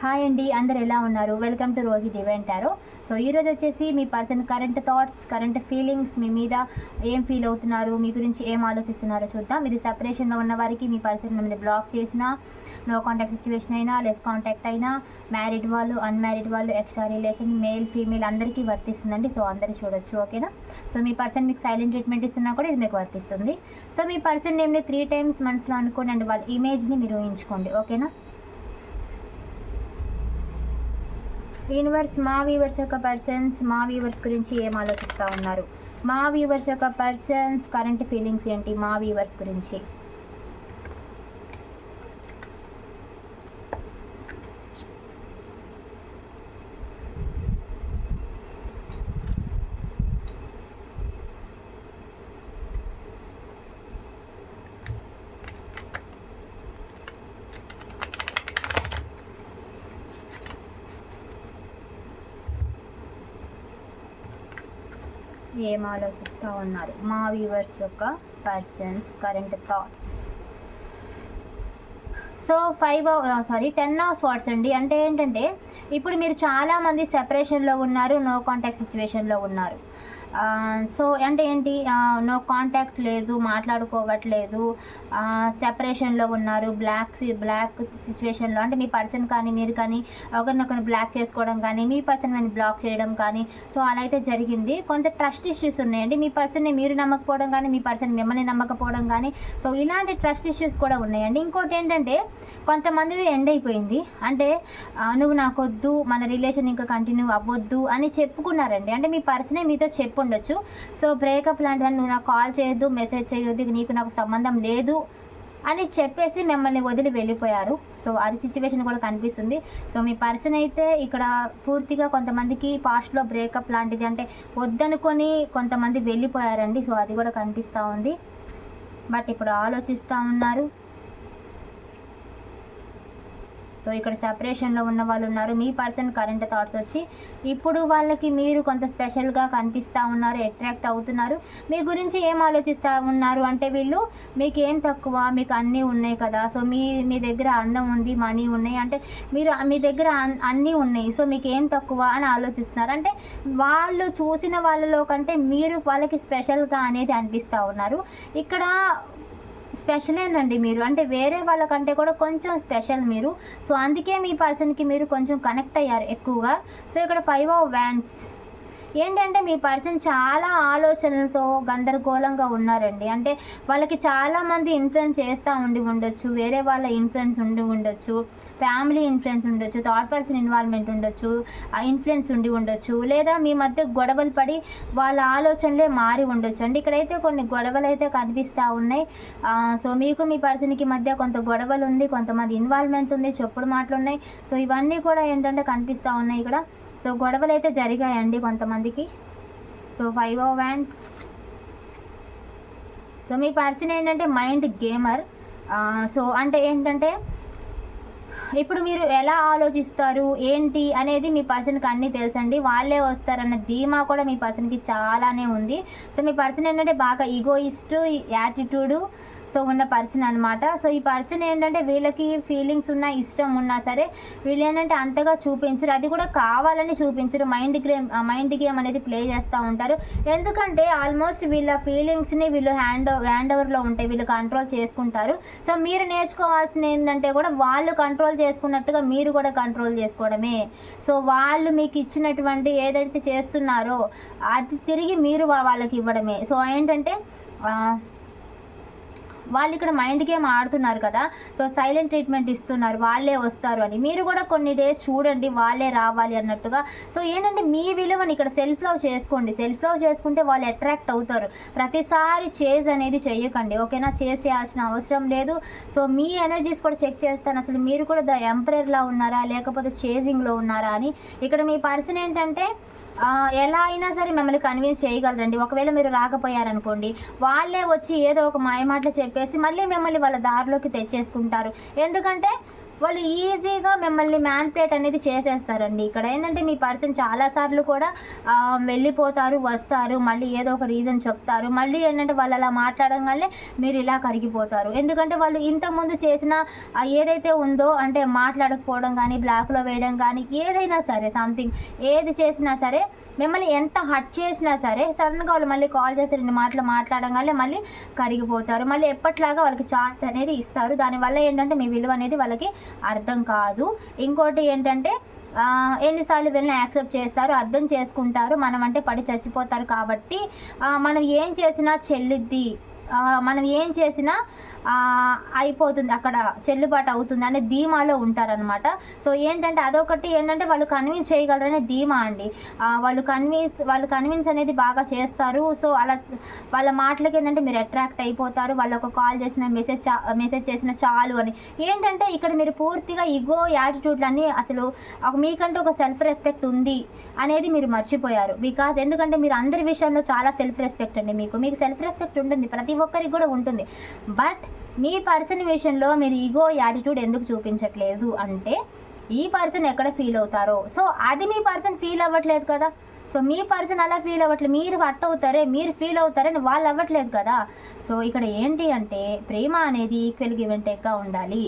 Hi అండి అందరు ఎలా ఉన్నారు? వెల్కమ్ టు రోజు డివెంట్ టారో సో ఈరోజు వచ్చేసి మీ person current thoughts current feelings మీ మీద ఏం ఫీల్ అవుతున్నారు? మీ గురించి ఏం ఆలోచిస్తున్నారో చూద్దాం. ఇది సెపరేషన్లో ఉన్న వారికి మీ పర్సన్ మిమ్మల్ని బ్లాక్ చేసినా నో కాంటాక్ట్ సిచ్యువేషన్ అయినా లెస్ కాంటాక్ట్ అయినా మ్యారీడ్ వాళ్ళు అన్మ్యారీడ్ వాళ్ళు ఎక్స్ట్రా రిలేషన్ మేల్ ఫీమేల్ అందరికీ వర్తిస్తుందండి. సో అందరు చూడొచ్చు ఓకేనా సో మీ పర్సన్ మీకు సైలెంట్ ట్రీట్మెంట్ ఇస్తున్నా కూడా ఇది మీకు వర్తిస్తుంది. సో మీ పర్సన్ నేమ్ని త్రీ టైమ్స్ మనసులో అనుకోండి అండ్ వాళ్ళ ఇమేజ్ని మీరు ఊహించుకోండి ఓకేనా యూనివర్స్ మా వ్యూవర్స్ యొక్క పర్సన్స్ మా వ్యూవర్స్ గురించి ఏం ఆలోచిస్తూ ఉన్నారు? మా వ్యూవర్స్ యొక్క పర్సన్స్ కరెంట్ ఫీలింగ్స్ ఏంటి? మా వ్యూవర్స్ గురించి. ఏం ఆలోచిస్తూ ఉన్నారు మా వ్యూవర్స్ యొక్క persons current thoughts. So five sorry ten hours watts అండి అంటే ఏంటంటే ఇప్పుడు మీరు చాలామంది సెపరేషన్లో ఉన్నారు నో కాంటాక్ట్ సిచ్యువేషన్లో ఉన్నారు. సో అంటే ఏంటి? నో కాంటాక్ట్ లేదు మాట్లాడుకోవట్లేదు సెపరేషన్లో ఉన్నారు బ్లాక్ బ్లాక్ సిచ్యువేషన్లో అంటే మీ పర్సన్ కానీ మీరు కానీ ఒకరినొకరిని బ్లాక్ చేసుకోవడం కానీ మీ పర్సన్ కానీ బ్లాక్ చేయడం కానీ సో అలా అయితే జరిగింది. కొంత ట్రస్ట్ ఇష్యూస్ ఉన్నాయండి. మీ పర్సన్ని మీరు నమ్మకపోవడం కానీ మీ పర్సన్ మిమ్మల్ని నమ్మకపోవడం కానీ సో ఇలాంటి ట్రస్ట్ ఇష్యూస్ కూడా ఉన్నాయండి. ఇంకోటి ఏంటంటే కొంతమందిది ఎండ్ అయిపోయింది. అంటే నువ్వు నాకొద్దు మన రిలేషన్ ఇంకా కంటిన్యూ అవ్వద్దు అని చెప్పుకున్నారండి. అంటే మీ పర్సనే మీతో చెప్పుండొచ్చు. సో బ్రేకప్ లాంటిదని నువ్వు నాకు కాల్ చేయొద్దు మెసేజ్ చేయొద్దు నీకు నాకు సంబంధం లేదు అని చెప్పేసి మిమ్మల్ని వదిలి వెళ్ళిపోయారు. సో అది సిచ్యువేషన్ కూడా కనిపిస్తుంది. సో మీ పర్సన్ అయితే ఇక్కడ పూర్తిగా కొంతమందికి పాస్ట్లో బ్రేకప్ లాంటిది అంటే వద్దనుకొని కొంతమంది వెళ్ళిపోయారండి. సో అది కూడా కనిపిస్తూ ఉంది. బట్ ఇప్పుడు ఆలోచిస్తూ ఉన్నారు. సో ఇక్కడ సెపరేషన్లో ఉన్న వాళ్ళు ఉన్నారు. మీ పర్సన్ కరెంట్ థాట్స్ వచ్చి ఇప్పుడు వాళ్ళకి మీరు కొంత స్పెషల్గా కనిపిస్తూ ఉన్నారు అట్రాక్ట్ అవుతున్నారు. మీ గురించి ఏం ఆలోచిస్తూ ఉన్నారు? అంటే వీళ్ళు మీకు ఏం తక్కువ? మీకు అన్నీ ఉన్నాయి కదా. సో మీ మీ దగ్గర అందం ఉంది మనీ ఉన్నాయి. అంటే మీరు మీ దగ్గర అన్- అన్నీ ఉన్నాయి. సో మీకు ఏం తక్కువ? అని ఆలోచిస్తున్నారు. అంటే వాళ్ళు చూసిన వాళ్ళలో కంటే మీరు వాళ్ళకి స్పెషల్గా అనేది అనిపిస్తూ ఉన్నారు. ఇక్కడ స్పెషల్ మీరు. అంటే వేరే వాళ్ళకంటే కూడా కొంచెం స్పెషల్ మీరు. సో అందుకే మీ పర్సన్కి మీరు కొంచెం కనెక్ట్ అయ్యారు ఎక్కువగా. సో ఇక్కడ ఫైవ్ ఆఫ్ వ్యాన్స్ ఏంటంటే మీ పర్సన్ చాలా ఆలోచనలతో గందరగోళంగా ఉన్నారండి. అంటే వాళ్ళకి చాలామంది ఇన్ఫ్లుయెన్స్ చేస్తూ ఉండి ఉండొచ్చు వేరే వాళ్ళ ఇన్ఫ్లుయెన్స్ ఉండి ఉండొచ్చు ఫ్యామిలీ ఇన్ఫ్లుయెన్స్ ఉండొచ్చు థర్డ్ పర్సన్ ఇన్వాల్వ్మెంట్ ఉండొచ్చు ఇన్ఫ్లుయెన్స్ ఉండి ఉండొచ్చు లేదా మీ మధ్య గొడవలు పడి వాళ్ళ ఆలోచనలే మారి ఉండొచ్చు. అండి ఇక్కడైతే కొన్ని గొడవలు అయితే కనిపిస్తూ ఉన్నాయి. సో మీకు మీ పర్సన్కి మధ్య కొంత గొడవలు ఉంది కొంతమంది ఇన్వాల్వ్మెంట్ ఉంది చెప్పుడు మాటలు ఉన్నాయి సో ఇవన్నీ కూడా ఏంటంటే కనిపిస్తూ ఉన్నాయి ఇక్కడ. సో గొడవలు అయితే జరిగాయండి కొంతమందికి. So five of wands so me person ఏంటంటే మైండ్ గేమర్ సో అంటే ఏంటంటే ఇప్పుడు మీరు ఎలా ఆలోచిస్తారు ఏంటి అనేది మీ పర్సన్కి అన్నీ తెలుసండి. వాళ్ళే వస్తారన్న ధీమా కూడా మీ పర్సన్కి చాలానే ఉంది. సో మీ పర్సన్ ఏంటంటే బాగా ఈగోయిస్ట్ యాటిట్యూడు సో ఉన్న పర్సన్ అనమాట సో ఈ పర్సన్ ఏంటంటే వీళ్ళకి ఫీలింగ్స్ ఉన్నా ఇష్టం ఉన్నా సరే వీళ్ళు ఏంటంటే అంతగా చూపించరు. అది కూడా కావాలని చూపించరు. మైండ్ గేమ్ మైండ్ గేమ్ అనేది ప్లే చేస్తూ ఉంటారు. ఎందుకంటే ఆల్మోస్ట్ వీళ్ళ ఫీలింగ్స్ని వీళ్ళు హ్యాండ్ హ్యాండ్ ఓవర్లో ఉంటాయి వీళ్ళు కంట్రోల్ చేసుకుంటారు. సో మీరు నేర్చుకోవాల్సింది ఏంటంటే కూడా వాళ్ళు కంట్రోల్ చేసుకున్నట్టుగా మీరు కూడా కంట్రోల్ చేసుకోవడమే. సో వాళ్ళు మీకు ఇచ్చినటువంటి ఏదైతే చేస్తున్నారో అది తిరిగి మీరు వాళ్ళకి ఇవ్వడమే. సో ఏంటంటే వాళ్ళు ఇక్కడ మైండ్ గేమ్ ఆడుతున్నారు కదా సో సైలెంట్ ట్రీట్మెంట్ ఇస్తున్నారు వాళ్ళే వస్తారు అని. మీరు కూడా కొన్ని డేస్ చూడండి వాళ్ళే రావాలి అన్నట్టుగా. సో ఏంటంటే మీ విలువని ఇక్కడ సెల్ఫ్ లవ్ చేసుకోండి. సెల్ఫ్ లవ్ చేసుకుంటే వాళ్ళు అట్రాక్ట్ అవుతారు. ప్రతిసారి చేజ్ అనేది చేయకండి. ఓకేనా? చేజ్ చేయాల్సిన అవసరం లేదు. సో మీ ఎనర్జీస్ కూడా చెక్ చేస్తాను. అసలు మీరు కూడా ద ఎంపరర్లా ఉన్నారా? లేకపోతే చేజింగ్లో ఉన్నారా అని. ఇక్కడ మీ పర్సన్ ఏంటంటే ఎలా అయినా సరే మిమ్మల్ని కన్విన్స్ చేయగలరండి. ఒకవేళ మీరు రాకపోయారనుకోండి వాళ్ళే వచ్చి ఏదో ఒక మాయమాటలు చెప్పేసి మళ్ళీ మిమ్మల్ని వాళ్ళ దారిలోకి తెచ్చేసుకుంటారు. ఎందుకంటే వాళ్ళు ఈజీగా మిమ్మల్ని మ్యాన్ప్లేట్ అనేది చేసేస్తారండి. ఇక్కడ ఏంటంటే మీ పర్సన్ చాలాసార్లు కూడా వెళ్ళిపోతారు వస్తారు మళ్ళీ ఏదో ఒక రీజన్ చెప్తారు. మళ్ళీ ఏంటంటే వాళ్ళు అలా మాట్లాడగానే మీరు ఇలా కరిగిపోతారు. ఎందుకంటే వాళ్ళు ఇంతకుముందు చేసిన ఏదైతే ఉందో అంటే మాట్లాడకపోవడం కానీ బ్లాక్లో వేయడం కానీ ఏదైనా సరే సంథింగ్ ఏది చేసినా సరే మిమ్మల్ని ఎంత హట్ చేసినా సరే సడన్గా వాళ్ళు మళ్ళీ కాల్ చేసి రెండు మాటలు మాట్లాడగానే మళ్ళీ కరిగిపోతారు. మళ్ళీ ఎప్పట్లాగా వాళ్ళకి ఛాన్స్ అనేది ఇస్తారు. దానివల్ల ఏంటంటే మీ విలువ అనేది వాళ్ళకి అర్థం కాదు. ఇంకోటి ఏంటంటే ఎన్నిసార్లు వెళ్ళినా యాక్సెప్ట్ చేస్తారు అర్థం చేసుకుంటారు. మనం అంటే పడి చచ్చిపోతారు కాబట్టి మనం ఏం చేసినా చెల్లిద్ది. మనం ఏం చేసినా అయిపోతుంది అక్కడ చెల్లుబాటు అవుతుంది అనే ధీమాలో ఉంటారనమాట సో ఏంటంటే అదొకటి ఏంటంటే వాళ్ళు కన్విన్స్ చేయగలరనే ధీమా అండి. వాళ్ళు కన్విన్స్ వాళ్ళు కన్విన్స్ అనేది బాగా చేస్తారు. సో అలా వాళ్ళ మాటలకి ఏంటంటే మీరు అట్రాక్ట్ అయిపోతారు. వాళ్ళు ఒక కాల్ చేసిన మెసేజ్ మెసేజ్ చేసిన చాలు అని. ఏంటంటే ఇక్కడ మీరు పూర్తిగా ఇగో యాటిట్యూడ్లన్నీ అసలు ఒక ఒక సెల్ఫ్ రెస్పెక్ట్ ఉంది అనేది మీరు మర్చిపోయారు. బికాజ్ ఎందుకంటే మీరు అందరి విషయంలో చాలా సెల్ఫ్ రెస్పెక్ట్ అండి మీకు. మీకు సెల్ఫ్ రెస్పెక్ట్ ఉంటుంది ప్రతి ఒక్కరికి కూడా ఉంటుంది. బట్ మీ పర్సన్ విషయంలో మీరు ఈగో యాటిట్యూడ్ ఎందుకు చూపించట్లేదు అంటే ఈ పర్సన్ ఎక్కడ ఫీల్ అవుతారో. సో అది మీ పర్సన్ ఫీల్ అవ్వట్లేదు కదా. సో మీ పర్సన్ అలా ఫీల్ అవ్వట్లేదు మీరు హట్ అవుతారే మీరు ఫీల్ అవుతారని వాళ్ళు అవ్వట్లేదు కదా. సో ఇక్కడ ఏంటి అంటే ప్రేమ అనేది ఈక్వల్ గివ్ టేక్గా ఉండాలి.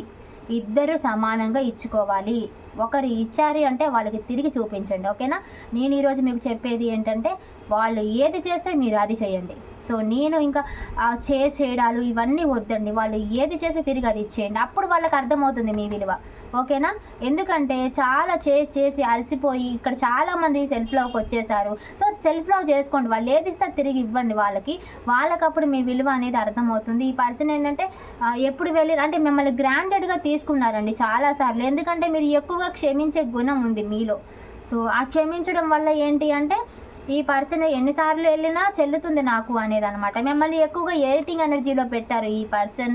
ఇద్దరు సమానంగా ఇచ్చుకోవాలి. ఒకరు ఇచ్చారు అంటే వాళ్ళకి తిరిగి చూపించండి ఓకేనా? నేను ఈరోజు మీకు చెప్పేది ఏంటంటే వాళ్ళు ఏది చేస్తే మీరు అది చేయండి. సో నేను ఇంకా చే చేయడాలు ఇవన్నీ వద్దండి. వాళ్ళు ఏది చేసి తిరిగి అది ఇచ్చేయండి. అప్పుడు వాళ్ళకి అర్థమవుతుంది మీ విలువ. ఓకేనా? ఎందుకంటే చాలా చేసి చేసి అలసిపోయి ఇక్కడ చాలామంది సెల్ఫ్ లవ్కి వచ్చేసారు. సో సెల్ఫ్ లవ్ చేసుకోండి. వాళ్ళు ఏది ఇస్తే తిరిగి ఇవ్వండి వాళ్ళకి. వాళ్ళకి అప్పుడు మీ విలువ అనేది అర్థమవుతుంది. ఈ పర్సన్ ఏంటంటే ఎప్పుడు వెళ్ళి అంటే మిమ్మల్ని గ్రాండెడ్గా తీసుకున్నారండి చాలాసార్లు. ఎందుకంటే మీరు ఎక్కువగా క్షమించే గుణం ఉంది మీలో. సో ఆ క్షమించడం వల్ల ఏంటి అంటే ఈ పర్సన్ ఎన్నిసార్లు వెళ్ళినా చెల్లుతుంది నాకు అనేది అనమాట మిమ్మల్ని ఎక్కువగా ఎడిటింగ్ ఎనర్జీలో పెట్టారు ఈ పర్సన్.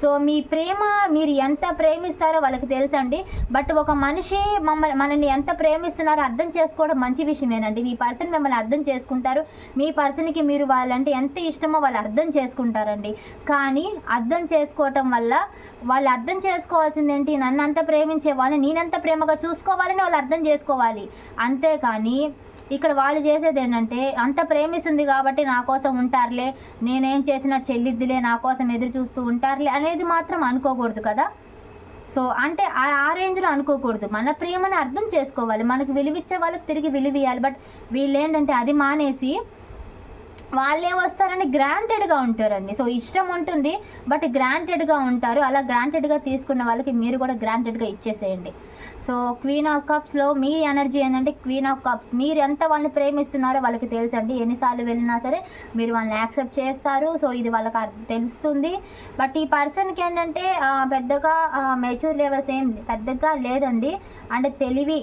సో మీ ప్రేమ మీరు ఎంత ప్రేమిస్తారో వాళ్ళకి తెలుసండి. బట్ ఒక మనిషి మమ్మల్ని మనల్ని ఎంత ప్రేమిస్తున్నారో అర్థం చేసుకోవడం మంచి విషయమేనండి. మీ పర్సన్ మిమ్మల్ని అర్థం చేసుకుంటారు. మీ పర్సన్కి మీరు వాళ్ళంటే ఎంత ఇష్టమో వాళ్ళు అర్థం చేసుకుంటారండి. కానీ అర్థం చేసుకోవటం వల్ల వాళ్ళు అర్థం చేసుకోవాల్సింది ఏంటి నన్ను అంత ప్రేమించే వాళ్ళని నేనంత ప్రేమగా చూసుకోవాలని వాళ్ళు అర్థం చేసుకోవాలి. అంతేకాని ఇక్కడ వాళ్ళు చేసేది ఏంటంటే అంత ప్రేమిస్తుంది కాబట్టి నా కోసం ఉంటారులే నేనేం చేసినా చెల్లిద్దిలే నా కోసం ఎదురు చూస్తూ ఉంటారులే అనేది మాత్రం అనుకోకూడదు కదా. సో అంటే ఆ ఆ రేంజ్లో అనుకోకూడదు. మన ప్రేమను అర్థం చేసుకోవాలి. మనకు విలువిచ్చే వాళ్ళకి తిరిగి విలువ ఇవ్వాలి బట్ వీళ్ళు ఏంటంటే అది మానేసి వాళ్ళే వస్తారని గ్రాంటెడ్గా ఉంటారండి. సో ఇష్టం ఉంటుంది బట్ గ్రాంటెడ్గా ఉంటారు. అలా గ్రాంటెడ్గా తీసుకున్న వాళ్ళకి మీరు కూడా గ్రాంటెడ్గా ఇచ్చేసేయండి. సో క్వీన్ ఆఫ్ కప్స్లో మీ ఎనర్జీ ఏంటంటే క్వీన్ ఆఫ్ కప్స్. మీరు ఎంత వాళ్ళని ప్రేమిస్తున్నారో వాళ్ళకి తెలుసండి. ఎన్నిసార్లు వెళ్ళినా సరే మీరు వాళ్ళని యాక్సెప్ట్ చేస్తారు. సో ఇది వాళ్ళకి తెలుస్తుంది. బట్ ఈ పర్సన్కి ఏంటంటే పెద్దగా మెచ్యూర్ లెవెల్స్ ఏం పెద్దగా లేదండి. అంటే తెలివి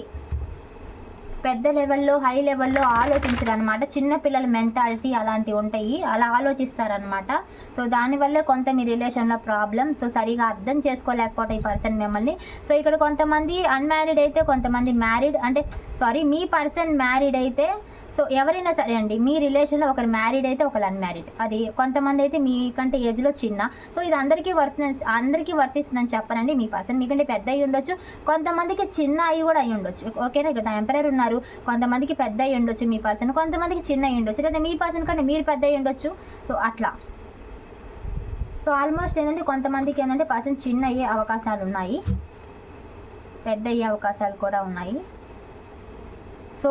పెద్ద లెవెల్లో హై లెవెల్లో ఆలోచించరు అనమాట చిన్నపిల్లల మెంటాలిటీ అలాంటివి ఉంటాయి. అలా ఆలోచిస్తారనమాట సో దానివల్ల కొంత మీ రిలేషన్లో ప్రాబ్లం సో సరిగా అర్థం చేసుకోలేకపోతే ఈ పర్సన్ మిమ్మల్ని. సో ఇక్కడ కొంతమంది అన్మ్యారీడ్ అయితే కొంతమంది మ్యారీడ్ అంటే సారీ మీ పర్సన్ మ్యారీడ్ అయితే సో ఎవరైనా సరే అండి మీ రిలేషన్లో ఒకరు మ్యారీడ్ అయితే ఒకరు అన్మ్యారీడ్. అది కొంతమంది అయితే మీకంటే ఏజ్లో చిన్న. సో ఇది అందరికీ వర్తి అందరికీ వర్తిస్తుందని చెప్పనండి మీ పర్సన్. మీకంటే పెద్ద అయి ఉండొచ్చు. కొంతమందికి చిన్న అయి కూడా అయి ఉండొచ్చు. ఓకేనా? ఇక్కడ ఎంపరర్ ఉన్నారు. కొంతమందికి పెద్ద అయి ఉండొచ్చు మీ పర్సన్. కొంతమందికి చిన్న అయి ఉండొచ్చు. లేదా మీ పర్సన్ కంటే మీరు పెద్ద అయి ఉండొచ్చు. సో అట్లా. సో ఆల్మోస్ట్ ఏంటంటే కొంతమందికి ఏంటంటే పర్సన్ చిన్న అయ్యే అవకాశాలు ఉన్నాయి. పెద్ద అయ్యే అవకాశాలు కూడా ఉన్నాయి. సో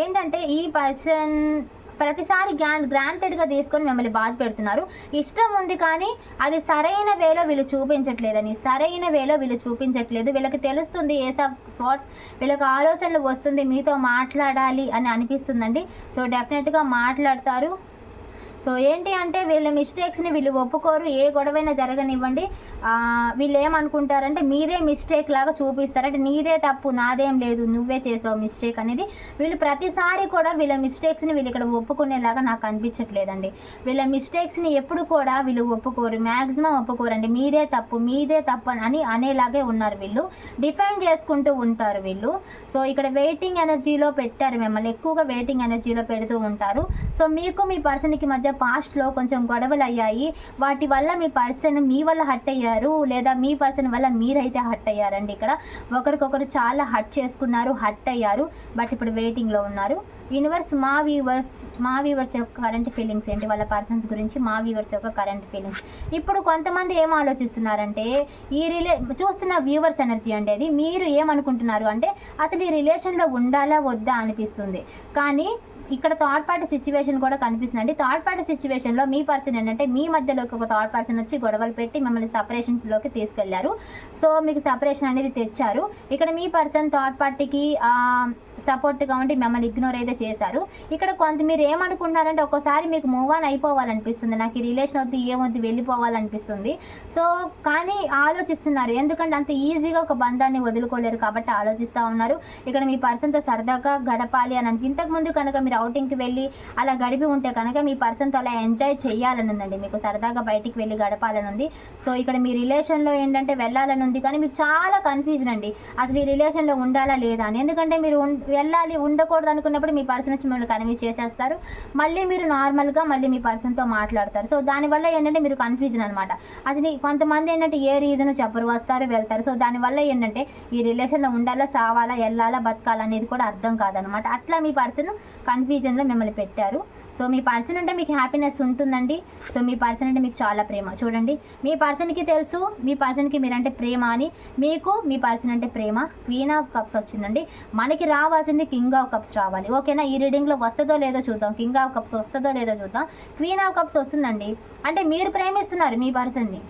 ఏంటంటే ఈ పర్సన్ ప్రతిసారి గ్రాంట్ గ్రాంటెడ్గా తీసుకొని మిమ్మల్ని బాధ పెడుతున్నారు. ఇష్టం ఉంది కానీ అది సరైన వేలో వీళ్ళు చూపించట్లేదని సరైన వేలో వీళ్ళు చూపించట్లేదు. వీళ్ళకి తెలుస్తుంది ఏస్ ఆఫ్ స్పాట్స్ వీళ్ళకి ఆలోచనలు వస్తుంది మీతో మాట్లాడాలి అని అనిపిస్తుందండి. సో డెఫినెట్గా మాట్లాడతారు. సో ఏంటి అంటే వీళ్ళ మిస్టేక్స్ని వీళ్ళు ఒప్పుకోరు ఏ గొడవైనా జరగనివ్వండి. వీళ్ళు ఏమనుకుంటారంటే మీరే మిస్టేక్ లాగా చూపిస్తారు అంటే నీదే తప్పు నాదేం లేదు నువ్వే చేసావు మిస్టేక్ అనేది వీళ్ళు ప్రతిసారి కూడా వీళ్ళ మిస్టేక్స్ని వీళ్ళు ఇక్కడ ఒప్పుకునేలాగా నాకు అనిపించట్లేదండి. వీళ్ళ మిస్టేక్స్ని ఎప్పుడు కూడా వీళ్ళు ఒప్పుకోరు మ్యాక్సిమం ఒప్పుకోరండి మీదే తప్పు మీదే తప్పు అని అనేలాగే ఉన్నారు వీళ్ళు. డిఫైన్ చేసుకుంటూ ఉంటారు వీళ్ళు. సో ఇక్కడ వెయిటింగ్ ఎనర్జీలో పెట్టారు మిమ్మల్ని ఎక్కువగా వెయిటింగ్ ఎనర్జీలో పెడుతూ ఉంటారు. సో మీకు మీ పర్సన్కి మధ్య పాస్ట్లో కొంచెం గొడవలు అయ్యాయి వాటి వల్ల మీ పర్సన్ మీ వల్ల హట్ అయ్యారు? లేదా మీ పర్సన్ వల్ల మీరైతే హట్ అయ్యారండి ఇక్కడ? ఒకరికొకరు చాలా హట్ చేసుకున్నారు హట్ అయ్యారు. బట్ ఇప్పుడు వెయిటింగ్లో ఉన్నారు. యూనివర్స్ మా వ్యూవర్స్ మా వ్యూవర్స్ యొక్క కరెంట్ ఫీలింగ్స్ ఏంటి? వాళ్ళ పర్సన్స్ గురించి మా వ్యూవర్స్ యొక్క కరెంట్ ఫీలింగ్స్ ఇప్పుడు కొంతమంది ఏం ఆలోచిస్తున్నారంటే ఈ రిలే చూస్తున్న వ్యూవర్స్ ఎనర్జీ అంటే అది మీరు ఏమనుకుంటున్నారు అంటే అసలు ఈ రిలేషన్లో ఉండాలా వద్దా అనిపిస్తుంది. కానీ ఇక్కడ థర్డ్ పార్టీ సిచ్యువేషన్ కూడా కనిపిస్తుంది అండి థర్డ్ పార్టీ సిచ్యువేషన్లో మీ పర్సన్ ఏంటంటే మీ మధ్యలోకి ఒక థర్డ్ పర్సన్ వచ్చి గొడవలు పెట్టి మిమ్మల్ని సపరేషన్లోకి తీసుకెళ్ళారు. సో మీకు సపరేషన్ అనేది తెచ్చారు. ఇక్కడ మీ పర్సన్ థర్డ్ పార్టీకి సపోర్ట్గా ఉండి మిమ్మల్ని ఇగ్నోర్ అయితే చేశారు. ఇక్కడ కొంత మీరు ఏమనుకుంటున్నారంటే ఒక్కోసారి మీకు మూవ్ ఆన్ అయిపోవాలనిపిస్తుంది. నాకు ఈ రిలేషన్ వద్దు ఏమొద్దు వెళ్ళిపోవాలనిపిస్తుంది. సో కానీ ఆలోచిస్తున్నారు. ఎందుకంటే అంత ఈజీగా ఒక బంధాన్ని వదులుకోలేరు కాబట్టి ఆలోచిస్తూ ఉన్నారు. ఇక్కడ మీ పర్సన్తో సరదాగా గడపాలి అని అనిపి ఇంతకుముందు కనుక మీరు అవుటింగ్కి వెళ్ళి అలా గడిపి ఉంటే కనుక మీ పర్సన్తో అలా ఎంజాయ్ చేయాలని ఉందండి. మీకు సరదాగా బయటికి వెళ్ళి గడపాలని ఉంది. సో ఇక్కడ మీ రిలేషన్లో ఏంటంటే వెళ్ళాలని ఉంది. కానీ మీకు చాలా కన్ఫ్యూజన్ అండి. అసలు ఈ రిలేషన్లో ఉండాలా లేదా అని. ఎందుకంటే మీరు వెళ్ళాలి ఉండకూడదు అనుకున్నప్పుడు మీ పర్సన్ వచ్చి మిమ్మల్ని కన్విన్స్ చేసేస్తారు. మళ్ళీ మీరు నార్మల్గా మళ్ళీ మీ పర్సన్తో మాట్లాడతారు. సో దానివల్ల ఏంటంటే మీరు కన్ఫ్యూజన్ అనమాట అది కొంతమంది ఏంటంటే ఏ రీజన్ చెప్పరు వస్తారు వెళ్తారు. సో దానివల్ల ఏంటంటే ఈ రిలేషన్లో ఉండాలా చావాలా వెళ్ళాలా బతకాలా అనేది కూడా అర్థం కాదనమాట అట్లా మీ పర్సన్ కన్ఫ్యూజన్లో మిమ్మల్ని పెట్టారు. సో మీ పర్సన్ అంటే మీకు హ్యాపీనెస్ ఉంటుందండి. సో మీ పర్సన్ అంటే మీకు చాలా ప్రేమ. చూడండి మీ పర్సన్కి తెలుసు మీ పర్సన్కి మీరంటే ప్రేమ అని. మీకు మీ పర్సన్ అంటే ప్రేమ. క్వీన్ ఆఫ్ కప్స్ వచ్చిందండి. మనకి రావాల్సింది కింగ్ ఆఫ్ కప్స్ రావాలి. ఓకేనా? ఈ రీడింగ్లో వస్తుందో లేదో చూద్దాం. కింగ్ ఆఫ్ కప్స్ వస్తుందో లేదో చూద్దాం. క్వీన్ ఆఫ్ కప్స్ వస్తుందండి. అంటే మీరు ప్రేమిస్తున్నారు మీ పర్సన్ని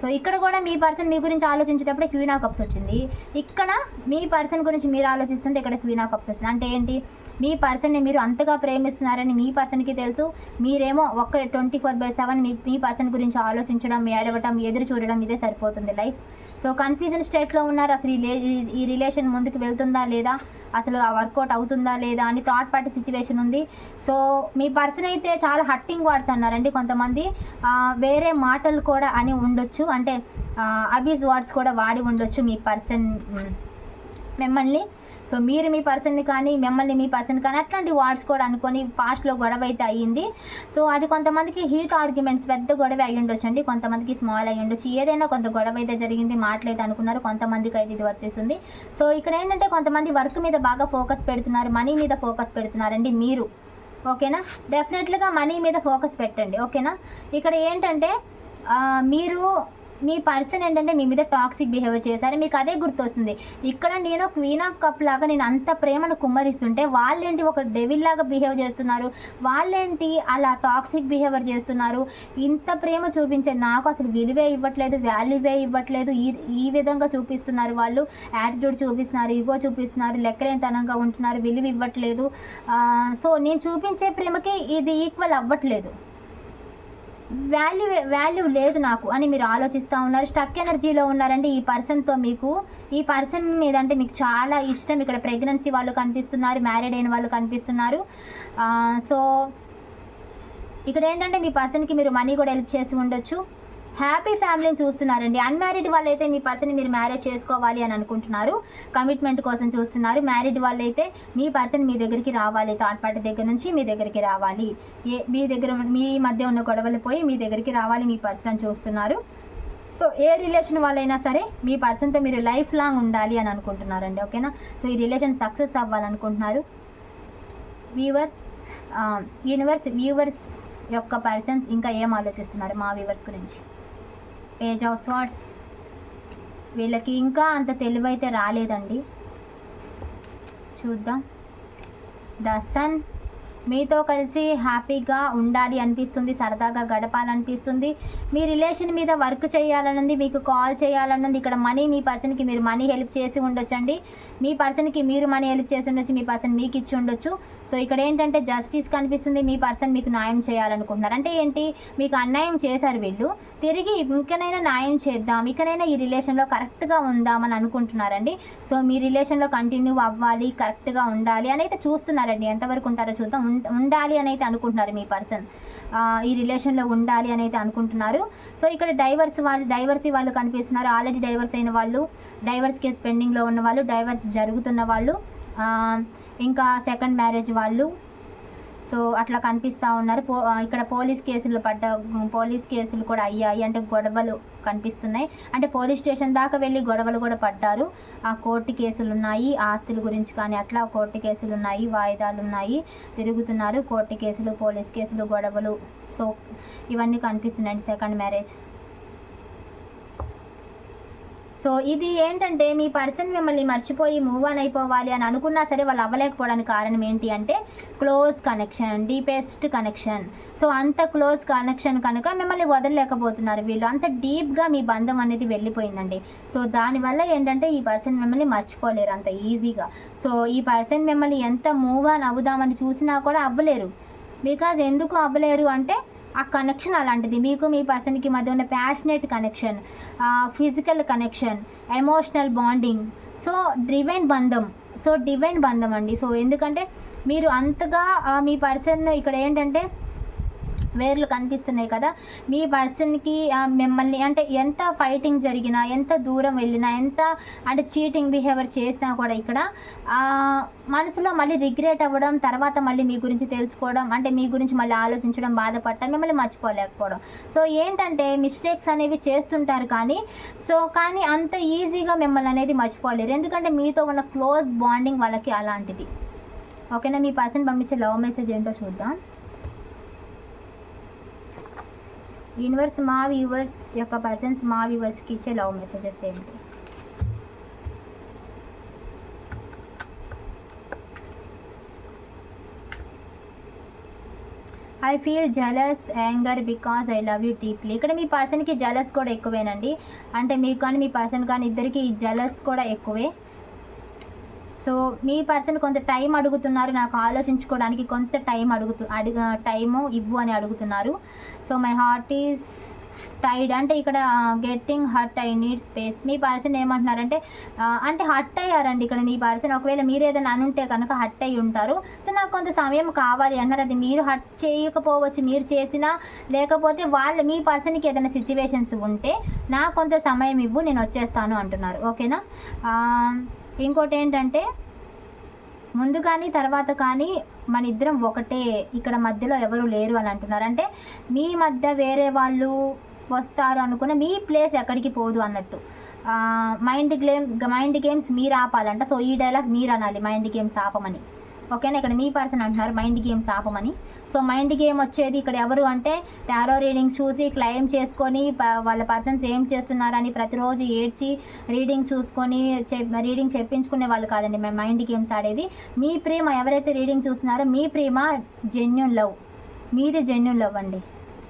సో ఇక్కడ కూడా మీ పర్సన్ మీ గురించి ఆలోచించేటప్పుడు క్వీన్ ఆఫ్ కప్స్ వచ్చింది. ఇక్కడ మీ పర్సన్ గురించి మీరు ఆలోచిస్తుంటే ఇక్కడ క్వీన్ ఆఫ్ కప్స్ వచ్చింది. అంటే ఏంటి? మీ పర్సన్ని మీరు అంతగా ప్రేమిస్తున్నారని మీ పర్సన్కి తెలుసు. మీరేమో ఒక్క ట్వంటీ ఫోర్ బై సెవెన్ మీ మీ పర్సన్ గురించి ఆలోచించడం ఏడవటం ఎదురు చూడడం ఇదే సరిపోతుంది లైఫ్. సో కన్ఫ్యూజన్ స్టేట్లో ఉన్నారు. అసలు ఈ లే- ఈ- రిలేషన్ ముందుకు వెళ్తుందా లేదా? అసలు ఆ వర్కౌట్ అవుతుందా లేదా అని థాట్ పార్టీ సిచ్యువేషన్ ఉంది. సో మీ పర్సన్ అయితే చాలా హట్టింగ్ వర్డ్స్ అన్నారండి కొంతమంది. వేరే మాటలు కూడా అని ఉండొచ్చు. అంటే అబ్యూజ్ వర్డ్స్ కూడా వాడి ఉండొచ్చు మీ పర్సన్ మిమ్మల్ని. సో మీరు మీ పర్సన్ని కానీ మిమ్మల్ని మీ పర్సన్ కానీ అట్లాంటి వర్డ్స్ కూడా అనుకొని పాస్ట్లో గొడవ అయితే అయ్యింది. సో అది కొంతమందికి హీట్ ఆర్గ్యుమెంట్స్ పెద్ద గొడవ అయ్యి ఉండొచ్చు అండి. కొంతమందికి స్మాల్ అయి ఉండొచ్చు. ఏదైనా కొంత గొడవ అయితే జరిగింది మాటలైతే అనుకున్నారు కొంతమందికి అయితే ఇది వర్తిస్తుంది. సో ఇక్కడ ఏంటంటే కొంతమంది వర్క్ మీద బాగా ఫోకస్ పెడుతున్నారు మనీ మీద ఫోకస్ పెడుతున్నారండి మీరు. ఓకేనా? డెఫినెట్లీగా మనీ మీద ఫోకస్ పెట్టండి. ఓకేనా? ఇక్కడ ఏంటంటే మీరు మీ పర్సన్ ఏంటంటే మీ మీద టాక్సిక్ బిహేవియర్ చేశారు. మీకు అదే గుర్తొస్తుంది. ఇక్కడ నేను క్వీన్ ఆఫ్ కప్ లాగా నేను అంత ప్రేమను కుమ్మరిస్తుంటే వాళ్ళేంటి ఒక డెవిల్ లాగా బిహేవ్ చేస్తున్నారు? వాళ్ళేంటి అలా టాక్సిక్ బిహేవియర్ చేస్తున్నారు? ఇంత ప్రేమ చూపించే నాకు అసలు విలువే ఇవ్వట్లేదు వాల్యూవే ఇవ్వట్లేదు. ఈ ఈ విధంగా చూపిస్తున్నారు వాళ్ళు. యాటిట్యూడ్ చూపిస్తున్నారు ఈగో చూపిస్తున్నారు లెక్కలేనితనంగా ఉంటున్నారు విలువ ఇవ్వట్లేదు. సో నేను చూపించే ప్రేమకి ఇది ఈక్వల్ అవ్వట్లేదు. వాల్యూ వాల్యూ లేదు నాకు అని మీరు ఆలోచిస్తూ ఉన్నారు. స్టక్ ఎనర్జీలో ఉన్నారంటే ఈ పర్సన్తో మీకు. ఈ పర్సన్ మీద అంటే మీకు చాలా ఇష్టం. ఇక్కడ ప్రెగ్నెన్సీ వాళ్ళు కనిపిస్తున్నారు మ్యారీడ్ అయిన వాళ్ళు కనిపిస్తున్నారు. సో ఇక్కడ ఏంటంటే మీ పర్సన్కి మీరు మనీ కూడా హెల్ప్ చేసి ఉండొచ్చు. హ్యాపీ ఫ్యామిలీని చూస్తున్నారండి. అన్మ్యారీడ్ వాళ్ళైతే మీ పర్సన్ మీరు మ్యారేజ్ చేసుకోవాలి అని అనుకుంటున్నారు. కమిట్మెంట్ కోసం చూస్తున్నారు. మ్యారీడ్ వాళ్ళైతే మీ పర్సన్ మీ దగ్గరికి రావాలి. థర్డ్ పార్టీ దగ్గర నుంచి మీ దగ్గరికి రావాలి. ఏ మీ దగ్గర మీ మధ్య ఉన్న గొడవలు పోయి మీ దగ్గరికి రావాలి మీ పర్సన్ చూస్తున్నారు. సో ఏ రిలేషన్ వాళ్ళైనా సరే మీ పర్సన్తో మీరు లైఫ్ లాంగ్ ఉండాలి అని అనుకుంటున్నారండి. ఓకేనా? సో ఈ రిలేషన్ సక్సెస్ అవ్వాలనుకుంటున్నారు. వ్యూవర్స్ యూనివర్స్ వ్యూవర్స్ యొక్క పర్సన్స్ ఇంకా ఏం ఆలోచిస్తున్నారు మా వ్యూవర్స్ గురించి? పేజ్ ఆఫ్ స్వార్డ్స్ వీళ్ళకి ఇంకా అంత తెలివైతే రాలేదండి. చూద్దాం. ద సన్ మీతో కలిసి హ్యాపీగా ఉండాలి అనిపిస్తుంది సరదాగా గడపాలనిపిస్తుంది. మీ రిలేషన్ మీద వర్క్ చేయాలనుంది మీకు కాల్ చేయాలనుంది. ఇక్కడ మనీ మీ పర్సన్కి మీరు మనీ హెల్ప్ చేసి ఉండొచ్చండి. మీ పర్సన్కి మీరు మనీ హెల్ప్ చేసి ఉండొచ్చు మీ పర్సన్ మీకు ఇచ్చి ఉండొచ్చు. సో ఇక్కడ ఏంటంటే జస్టిస్ కనిపిస్తుంది మీ పర్సన్ మీకు న్యాయం చేయాలనుకుంటున్నారు. అంటే ఏంటి? మీకు అన్యాయం చేశారు వీళ్ళు. తిరిగి ఇంకనైనా న్యాయం చేద్దాం ఇకనైనా ఈ రిలేషన్లో కరెక్ట్గా ఉందామని అనుకుంటున్నారండి. సో మీ రిలేషన్లో కంటిన్యూ అవ్వాలి కరెక్ట్గా ఉండాలి అని అయితే చూస్తున్నారండి. ఎంతవరకు ఉంటారో చూద్దాం. ఉండాలి అని అయితే అనుకుంటున్నారు మీ పర్సన్. ఈ రిలేషన్లో ఉండాలి అని అయితే అనుకుంటున్నారు. సో ఇక్కడ డైవర్స్ వాళ్ళు డైవర్సీ వాళ్ళు కనిపిస్తున్నారు. ఆల్రెడీ డైవర్స్ అయిన వాళ్ళు డైవర్స్ కేసు పెండింగ్లో ఉన్న వాళ్ళు డైవర్స్ జరుగుతున్న వాళ్ళు ఇంకా సెకండ్ మ్యారేజ్ వాళ్ళు సో అట్లా కనిపిస్తూ ఉన్నారు. పో ఇక్కడ పోలీస్ కేసులు పడ్డ పోలీస్ కేసులు కూడా అయ్యాయి. అంటే గొడవలు కనిపిస్తున్నాయి. అంటే పోలీస్ స్టేషన్ దాకా వెళ్ళి గొడవలు కూడా పడ్డారు. ఆ కోర్టు కేసులు ఉన్నాయి. ఆస్తుల గురించి కానీ అట్లా కోర్టు కేసులు ఉన్నాయి. వాయిదాలు ఉన్నాయి. తిరుగుతున్నారు. కోర్టు కేసులు పోలీస్ కేసులు గొడవలు. సో ఇవన్నీ కనిపిస్తున్నాయండి సెకండ్ మ్యారేజ్. సో ఇది ఏంటంటే మీ పర్సన్ మిమ్మల్ని మర్చిపోయి మూవ్ ఆన్ అయిపోవాలి అని అనుకున్నా సరే వాళ్ళు అవ్వలేకపోవడానికి కారణం ఏంటి అంటే close connection deepest connection so అంత క్లోజ్ కనెక్షన్ కనుక మిమ్మల్ని వదలలేకపోతున్నారు వీళ్ళు. అంత డీప్గా మీ బంధం అనేది వెళ్ళిపోయిందండి. సో దానివల్ల ఏంటంటే ఈ పర్సన్ మిమ్మల్ని మర్చిపోలేరు అంత ఈజీగా. సో ఈ పర్సన్ మిమ్మల్ని ఎంత మూవ్ ఆన్ అవుదామని చూసినా కూడా అవ్వలేరు. బికాజ్ ఎందుకు అవ్వలేరు అంటే ఆ కనెక్షన్ అలాంటిది. మీకు మీ పర్సన్కి మధ్య ఉన్న passionate connection physical connection emotional bonding so divine బంధం. సో డివైన్ బంధం అండి. సో ఎందుకంటే మీరు అంతగా మీ పర్సన్ ఇక్కడ ఏంటంటే వేర్లు కనిపిస్తున్నాయి కదా. మీ పర్సన్కి మిమ్మల్ని అంటే ఎంత ఫైటింగ్ జరిగినా ఎంత దూరం వెళ్ళినా ఎంత అంటే చీటింగ్ బిహేవియర్ చేసినా కూడా ఇక్కడ మనసులో మళ్ళీ రిగ్రెట్ అవ్వడం తర్వాత మళ్ళీ మీ గురించి తెలుసుకోవడం అంటే మీ గురించి మళ్ళీ ఆలోచించడం బాధపడటం మిమ్మల్ని మర్చిపోలేకపోవడం. సో ఏంటంటే మిస్టేక్స్ అనేవి చేస్తుంటారు కానీ సో కానీ అంత ఈజీగా మిమ్మల్ని అనేది మర్చిపోలేరు. ఎందుకంటే మీతో ఉన్న క్లోజ్ బాండింగ్ వాళ్ళకి అలాంటిది. ఓకేనా? మీ పర్సన్ పంపించే లవ్ మెసేజ్ ఏంటో చూద్దాం. యూనివర్స్ మా వ్యూవర్స్ యొక్క పర్సన్స్ మా వ్యూవర్స్కి ఇచ్చే లవ్ మెసేజెస్ ఏంటి? I feel jealous anger because I love you deeply ఇక్కడ మీ పర్సన్కి జలస్ కూడా ఎక్కువేనండి. అంటే మీకు కానీ మీ పర్సన్ కానీ ఇద్దరికి జలస్ కూడా ఎక్కువే. సో మీ పర్సన్ కొంత టైం అడుగుతున్నారు నాకు ఆలోచించుకోవడానికి కొంత టైం అడుగుతు అడుగు టైము ఇవ్వు అని అడుగుతున్నారు. So my heart is tied. అంటే ఇక్కడ getting hurt I need space. Me person ఏమంటున్నారంటే అంటే హట్ అయ్యారండి ఇక్కడ మీ పర్సన్. ఒకవేళ మీరు ఏదైనా అనుంటే కనుక హట్ అయ్యి ఉంటారు. సో నాకు కొంత సమయం కావాలి అంటారు అది మీరు హట్ చేయకపోవచ్చు మీరు చేసినా లేకపోతే వాళ్ళ మీ పర్సన్కి ఏదైనా సిచ్యువేషన్స్ ఉంటే నాకు కొంత సమయం ఇవ్వు నేను వచ్చేస్తాను అంటున్నారు. ఓకేనా? ఇంకోటి ఏంటంటే ముందు కానీ తర్వాత కానీ మన ఇద్దరం ఒకటే ఇక్కడ మధ్యలో ఎవరు లేరు అని అంటున్నారు. అంటే మీ మధ్య వేరే వాళ్ళు వస్తారు అనుకున్న మీ ప్లేస్ ఎక్కడికి పోదు అన్నట్టు. మైండ్ గేమ్ మైండ్ గేమ్స్ మీరు ఆపాలంట. సో ఈ డైలాగ్ మీరు అనాలి. మైండ్ గేమ్స్ ఆపమని. ఓకేనా? ఇక్కడ మీ పర్సన్ అంటున్నారు మైండ్ గేమ్స్ ఆపమని సో మైండ్ గేమ్ వచ్చేది ఇక్కడ ఎవరు అంటే టారో రీడింగ్స్ చూసి క్లెయిమ్ చేసుకొని వాళ్ళ పర్సన్స్ ఏం చేస్తున్నారని ప్రతిరోజు ఏడ్చి రీడింగ్ చూసుకొని రీడింగ్ చెప్పించుకునే వాళ్ళు కాదండి. మేము మైండ్ గేమ్స్ ఆడేది. మీ ప్రేమ ఎవరైతే రీడింగ్ చూస్తున్నారో మీ ప్రేమ జెన్యున్ లవ్ మీది జెన్యున్ లవ్ అండి.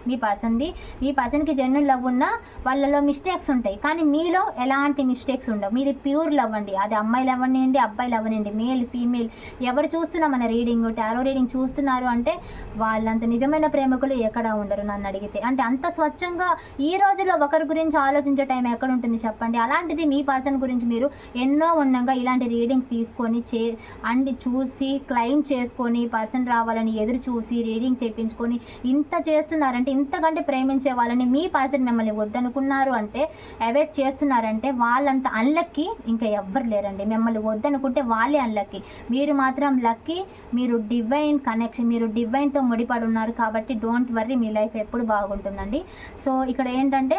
మీ పర్సన్ది మీ పర్సన్కి జెన్యున్ లవ్ ఉన్నా వాళ్ళలో మిస్టేక్స్ ఉంటాయి. కానీ మీలో ఎలాంటి మిస్టేక్స్ ఉండవు. మీది ప్యూర్ లవ్ అండి. అది అమ్మాయిలు అవ్వనండి అబ్బాయిలు అవ్వనండి మేల్ ఫీమేల్ ఎవరు చూస్తున్నా మన రీడింగ్ టారో రీడింగ్ చూస్తున్నారు అంటే వాళ్ళంత నిజమైన ప్రేమికులు ఎక్కడ ఉండరు నన్ను అడిగితే. అంటే అంత స్వచ్ఛంగా ఈ రోజుల్లో ఒకరి గురించి ఆలోచించే టైం ఎక్కడ ఉంటుంది చెప్పండి. అలాంటిది మీ పర్సన్ గురించి మీరు ఎన్నో ఉండగా ఇలాంటి రీడింగ్స్ తీసుకొని చే అండి చూసి క్లైమ్ చేసుకొని పర్సన్ రావాలని ఎదురు చూసి రీడింగ్ చేయించుకొని ఇంత చేస్తున్నారంటే ఇంతకంటే ప్రేమించే వాళ్ళని మీ పర్సన్ మిమ్మల్ని వద్దనుకున్నారు అంటే అవాయిడ్ చేస్తున్నారంటే వాళ్ళంత అన్లక్కి ఇంకా ఎవ్వరు లేరండి. మిమ్మల్ని వద్దనుకుంటే వాళ్ళే అన్లక్కి మీరు మాత్రం లక్కీ మీరు డివైన్ కనెక్షన్ మీరు డివైన్తో ముడిపడి ఉన్నారు కాబట్టి డోంట్ వర్రీ మీ లైఫ్ ఎప్పుడు బాగుంటుందండి. సో ఇక్కడ ఏంటంటే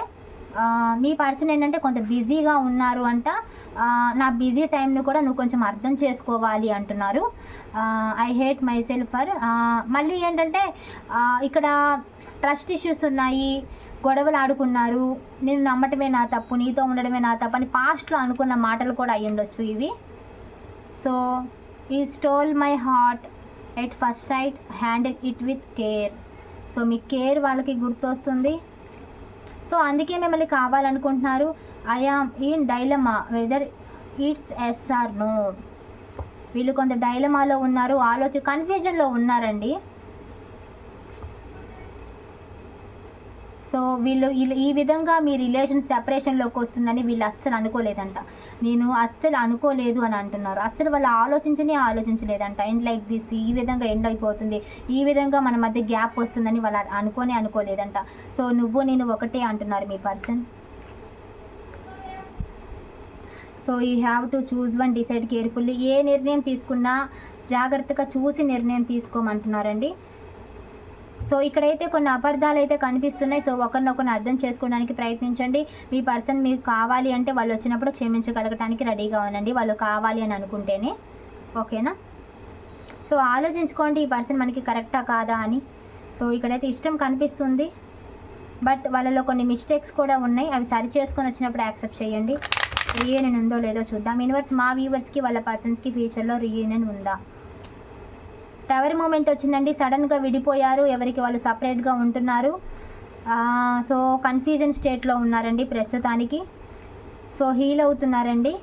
మీ పర్సన్ ఏంటంటే కొంత బిజీగా ఉన్నారు అంట. నా బిజీ టైంను కూడా నువ్వు కొంచెం అర్థం చేసుకోవాలి అంటున్నారు. I hate myself for మళ్ళీ ఏంటంటే ఇక్కడ ట్రస్ట్ ఇష్యూస్ ఉన్నాయి గొడవలు ఆడుకున్నారు నేను నమ్మటమే నా తప్పు నీతో ఉండడమే నా తప్పు అని పాస్ట్లో అనుకున్న మాటలు కూడా అయ్యి ఉండొచ్చు ఇవి. సో ఈ stole my heart at first sight handle it with care so me care వాళ్ళకి గుర్తొస్తుంది. సో అందుకే మిమ్మల్ని కావాలనుకుంటున్నారు. I am in dilemma whether it's yes or no వీళ్ళు కొంత డైలమాలో ఉన్నారు ఆలోచన కన్ఫ్యూజన్లో ఉన్నారండి. సో వీళ్ళు ఈ- ఈ విధంగా మీ రిలేషన్ సెపరేషన్లోకి వస్తుందని వీళ్ళు అస్సలు అనుకోలేదంట. నేను అస్సలు అనుకోలేదు అని అంటున్నారు. అస్సలు వాళ్ళు ఆలోచించనే ఆలోచించలేదంట. ఎండ్ లైక్ దిస్ ఈ విధంగా ఎండ్ అయిపోతుంది. ఈ విధంగా మన మధ్య గ్యాప్ వస్తుందని వాళ్ళు అనుకోనే అనుకోలేదంట. సో నువ్వు నేను ఒకటే అంటున్నారు మీ person so you have to choose one decide carefully ఏ నిర్ణయం తీసుకున్నా జాగ్రత్తగా చూసి నిర్ణయం తీసుకోమంటున్నారండి. సో ఇక్కడైతే కొన్ని అబద్ధాలు అయితే కనిపిస్తున్నాయి. సో ఒకరినొకరిని అర్థం చేసుకోవడానికి ప్రయత్నించండి. మీ పర్సన్ మీకు కావాలి అంటే వాళ్ళు వచ్చినప్పుడు క్షమించగలగటానికి రెడీగా ఉండండి. వాళ్ళు కావాలి అని అనుకుంటేనే. ఓకేనా? సో ఆలోచించుకోండి ఈ పర్సన్ మనకి కరెక్టా కాదా అని. సో ఇక్కడైతే ఇష్టం కనిపిస్తుంది. బట్ వాళ్ళలో కొన్ని మిస్టేక్స్ కూడా ఉన్నాయి. అవి సరి చేసుకొని వచ్చినప్పుడు యాక్సెప్ట్ చేయండి. రీయూనియన్ ఉందో లేదో చూద్దాం. యూనివర్స్ మా వ్యూవర్స్కి వాళ్ళ పర్సన్స్కి ఫ్యూచర్లో రీయూనియన్ ఉందా? టవర్ మూమెంట్ వచ్చిందండి. సడన్గా విడిపోయారు. ఎవరికి వాళ్ళు సపరేట్గా ఉంటున్నారు. సో కన్ఫ్యూజన్ స్టేట్లో ఉన్నారండి ప్రస్తుతానికి. సో హీల్ అవుతున్నారండి.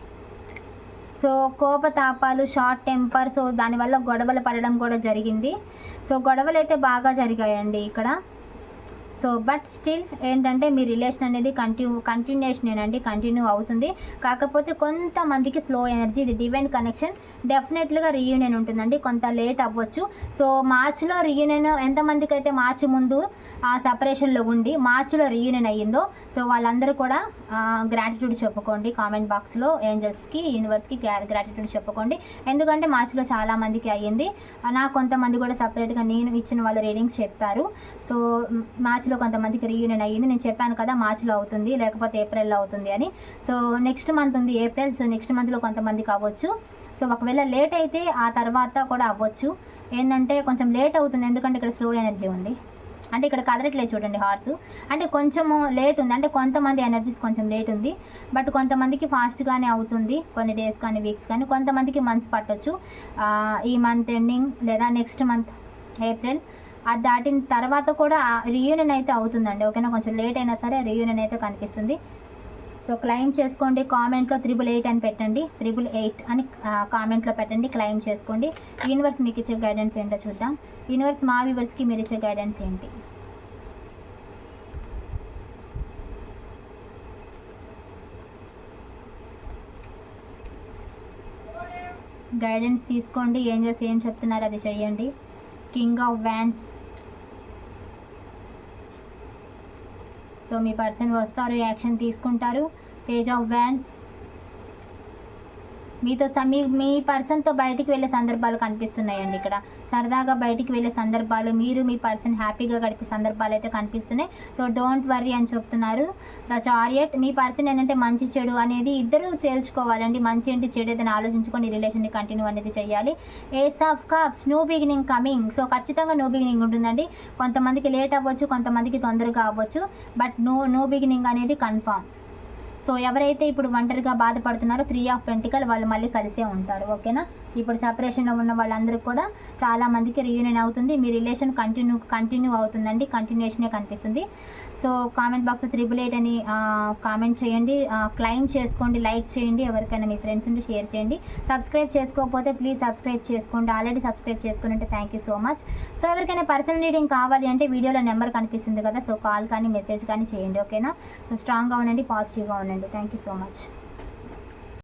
సో కోపతాపాలు షార్ట్ టెంపర్ సో దానివల్ల గొడవలు పడడం కూడా జరిగింది. సో గొడవలు అయితే బాగా జరిగాయండి ఇక్కడ. సో బట్ స్టిల్ ఏంటంటే మీ రిలేషన్ అనేది కంటిన్యూ కంటిన్యూషన్ అండి కంటిన్యూ అవుతుంది. కాకపోతే కొంతమందికి స్లో ఎనర్జీ ఇది డివైన్ కనెక్షన్ డెఫినెట్లీగా రీయూనియన్ ఉంటుందండి. కొంత లేట్ అవ్వచ్చు. సో మార్చ్లో రీయూనియన్ ఎంతమందికి అయితే మార్చి ముందు సపరేషన్లో ఉండి మార్చ్లో రీయూనియన్ అయ్యిందో సో వాళ్ళందరూ కూడా గ్రాటిట్యూడ్ చెప్పుకోండి కామెంట్ బాక్స్లో ఏంజల్స్కి యూనివర్స్కి గ్రాటిట్యూడ్ చెప్పుకోండి. ఎందుకంటే మార్చిలో చాలా మందికి అయ్యింది. నా కొంతమంది కూడా సపరేట్గా నేను ఇచ్చిన వాళ్ళ రీడింగ్స్ చెప్పారు. సో మార్చిలో కొంతమందికి రీయూనియన్ అయ్యింది. నేను చెప్పాను కదా మార్చిలో అవుతుంది లేకపోతే ఏప్రిల్లో అవుతుంది అని. సో నెక్స్ట్ మంత్ ఉంది ఏప్రిల్ సో నెక్స్ట్ మంత్లో కొంతమందికి అవ్వచ్చు. సో ఒకవేళ లేట్ అయితే ఆ తర్వాత కూడా అవ్వచ్చు. ఏంటంటే కొంచెం లేట్ అవుతుంది ఎందుకంటే ఇక్కడ స్లో ఎనర్జీ ఉంది. అంటే ఇక్కడ కదలట్లేదు చూడండి హార్స్. అంటే కొంచెము లేట్ ఉంది. అంటే కొంతమంది ఎనర్జీస్ కొంచెం లేట్ ఉంది. బట్ కొంతమందికి ఫాస్ట్గానే అవుతుంది. కొన్ని డేస్ కానీ వీక్స్ కానీ కొంతమందికి మంత్స్ పట్టొచ్చు. ఈ మంత్ ఎండింగ్ లేదా నెక్స్ట్ మంత్ ఏప్రిల్ అది దాటిన తర్వాత కూడా రీయూనియన్ అయితే అవుతుందండి. ఓకేనా? కొంచెం లేట్ అయినా సరే రీయూనియన్ అయితే కనిపిస్తుంది. సో క్లెయిమ్ చేసుకోండి కామెంట్లో త్రిబుల్ ఎయిట్ అని పెట్టండి. త్రిబుల్ ఎయిట్ అని కామెంట్లో పెట్టండి క్లెయిమ్ చేసుకోండి. యూనివర్స్ మీకు ఇచ్చే గైడెన్స్ ఏంటో చూద్దాం. యూనివర్స్ మా వ్యూవర్స్కి మీరు ఇచ్చే గైడెన్స్ ఏంటి? గైడెన్స్ తీసుకోండి. ఏం చేసి ఏం చెప్తున్నారు అది చెయ్యండి. కింగ్ ఆఫ్ వ్యాన్స్ సో మీ పర్సన్ వస్తారు యాక్షన్ తీసుకుంటారు. పేజ్ ఆఫ్ వ్యాన్స్ మీతో స- మీ మీ పర్సన్తో బయటికి వెళ్ళే సందర్భాలు కనిపిస్తున్నాయండి ఇక్కడ. సరదాగా బయటికి వెళ్ళే సందర్భాలు మీరు మీ పర్సన్ హ్యాపీగా గడిపే సందర్భాలు అయితే కనిపిస్తున్నాయి. సో డోంట్ వర్రీ అని చెప్తున్నారు. ద చారియట్ మీ పర్సన్ ఏంటంటే మంచి చెడు అనేది ఇద్దరు తేల్చుకోవాలండి. మంచి ఏంటి చెడు ఏదైనా ఆలోచించుకొని రిలేషన్ని కంటిన్యూ అనేది చేయాలి. Ace of cups new beginning coming so ఖచ్చితంగా న్యూ బిగినింగ్ ఉంటుందండి. కొంతమందికి లేట్ అవ్వచ్చు కొంతమందికి తొందరగా అవ్వచ్చు. బట్ నో నో బిగినింగ్ అనేది కన్ఫామ్ సో ఎవరైతే ఇప్పుడు ఒంటరిగా బాధపడుతున్నారో త్రీ ఆఫ్ వెంటికల్ వాళ్ళు మళ్ళీ కలిసే ఉంటారు ఓకేనా ఇప్పుడు సపరేషన్లో ఉన్న వాళ్ళందరూ కూడా చాలా మందికి రీయూనియన్ అవుతుంది. మీ రిలేషన్ కంటిన్యూ కంటిన్యూ అవుతుందండి. కంటిన్యూషనే కనిపిస్తుంది. So comment box triple eight అని కామెంట్ చేయండి. క్లైమ్ చేసుకోండి. లైక్ చేయండి. ఎవరికైనా మీ ఫ్రెండ్స్ ఉంటే షేర్ చేయండి. సబ్స్క్రైబ్ చేసుకోకపోతే ప్లీజ్ సబ్స్క్రైబ్ చేసుకోండి. ఆల్రెడీ సబ్స్క్రైబ్ చేసుకుంటే thank you so much so ఎవరికైనా పర్సనల్ రీడింగ్ కావాలి అంటే వీడియోలో నెంబర్ కనిపిస్తుంది కదా సో కాల్ కానీ మెసేజ్ కానీ చేయండి ఓకేనా సో స్ట్రాంగ్గా ఉండండి పాజిటివ్గా ఉండండి. Thank you so much